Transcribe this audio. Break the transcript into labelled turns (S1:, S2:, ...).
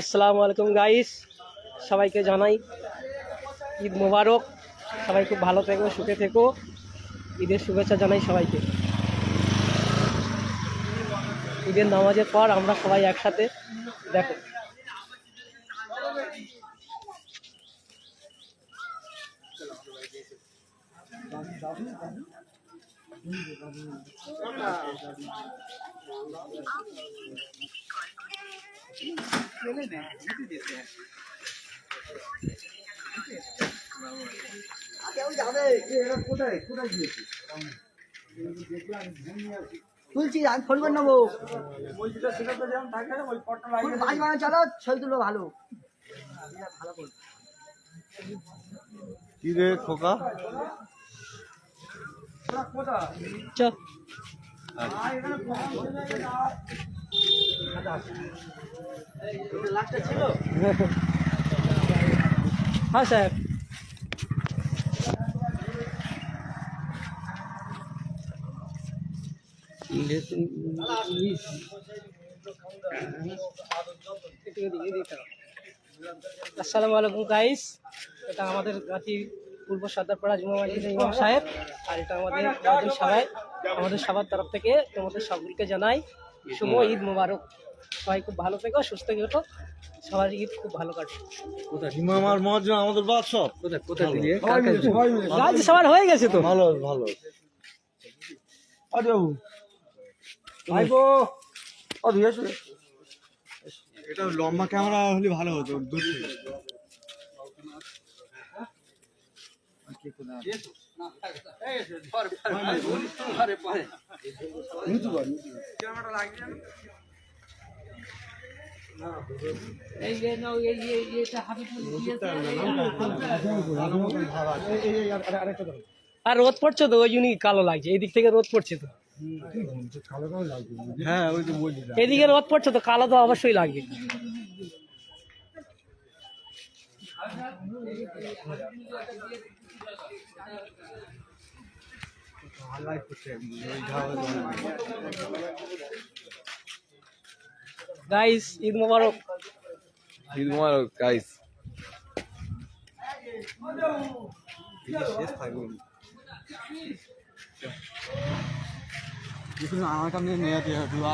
S1: আসসালামু আলাইকুম গাইস, সবাইকে জানাই ঈদ মোবারক। সবাই খুব ভালো থেকো, সুখে থেকো। ঈদের শুভেচ্ছা জানাই সবাইকে। ঈদের নামাজের পর আমরা সবাই একসাথে দেখো।
S2: তুলছি আমি ফোন করে নেব। মাছ বানা চলো ছবি তুলো ভালো।
S3: কি রে খোকা?
S1: চ হ্যাঁ স্যার। আসসালামু আলাইকুম গাইস এটা আমাদের গাছি পূর্ব সর্দারপাড়া জুমা মসজিদের ইমাম সাহেব, আর এটা আমাদের আমাদের সবাই আমাদের সবার তরফ থেকে তোমাদের সকলকে জানাই শুভ ঈদ মোবারক। সবাই খুব ভালো থেকো সুস্থ থেকো। সবার ঈদ খুব ভালো কাটে
S3: ইমাম আর মহাজন আমাদের বাদ সব
S1: কোথায় কোথায় দিলে কাজ সবার হয়ে গেছে তো।
S3: ভালো ভালো।
S2: ভাইবো ও ধুয়ে শুয়ে
S3: এটা লম্বা ক্যামেরা হলে ভালো হতো দূর থেকে।
S1: আর রোদ পড়ছে তো, ওই জন্যই কালো লাগছে। এই দিক থেকে রোদ পড়ছে তো।
S3: হ্যাঁ
S1: এদিকে রোদ পড়ছে তো, কালো তো অবশ্যই লাগবে। গাইস ঈদ মোবারক
S4: ঈদ মোবারক গাইস
S3: আমার কাছে নেওয়া দিয়ে